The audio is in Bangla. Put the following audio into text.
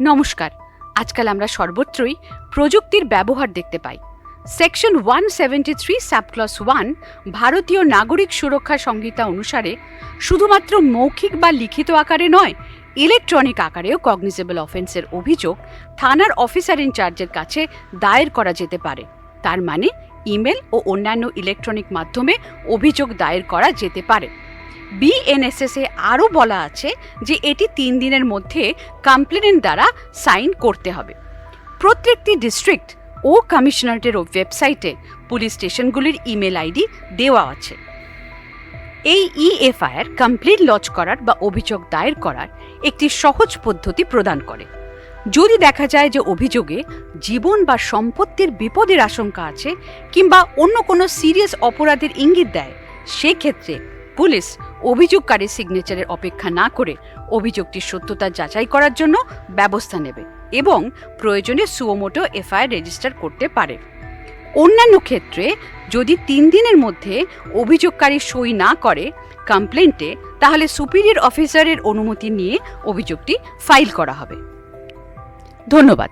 নমস্কার। আজকাল আমরা সর্বত্রই প্রযুক্তির ব্যবহার দেখতে পাই। Section one seventy three subclause one ভারতীয় নাগরিক সুরক্ষা সংহিতা অনুসারে শুধুমাত্র মৌখিক বা লিখিত আকারে নয়, ইলেকট্রনিক আকারেও কগনিজেবল অফেন্সের অভিযোগ থানার অফিসার ইনচার্জের কাছে দায়ের করা যেতে পারে। তার মানে ইমেল ও অন্যান্য ইলেকট্রনিক মাধ্যমে অভিযোগ দায়ের করা যেতে পারে। বিএনএসএস আরও বলা আছে যে এটি তিন দিনের মধ্যে কমপ্লেনেন্ট দ্বারা সাইন করতে হবে। প্রত্যেকটি ডিস্ট্রিক্ট ও কমিশনারেটের ওয়েবসাইটে পুলিশ স্টেশনগুলির ইমেল আইডি দেওয়া আছে। এই ইএফআইআর কমপ্লেন লজ করার বা অভিযোগ দায়ের করার একটি সহজ পদ্ধতি প্রদান করে। যদি দেখা যায় যে অভিযোগে জীবন বা সম্পত্তির বিপদের আশঙ্কা আছে কিংবা অন্য কোনো সিরিয়াস অপরাধের ইঙ্গিত দেয়, সেক্ষেত্রে পুলিশ অভিযোগকারীর সিগনেচারের অপেক্ষা না করে অভিযোগটির সত্যতা যাচাই করার জন্য ব্যবস্থা নেবে এবং প্রয়োজনে সুওমোটো এফআইআর রেজিস্টার করতে পারে। অন্যান্য ক্ষেত্রে যদি তিন দিনের মধ্যে অভিযোগকারী সই না করে কমপ্লেন্টে তাহলে সুপিরিয়র অফিসারের অনুমতি নিয়ে অভিযোগটি ফাইল করা হবে। ধন্যবাদ।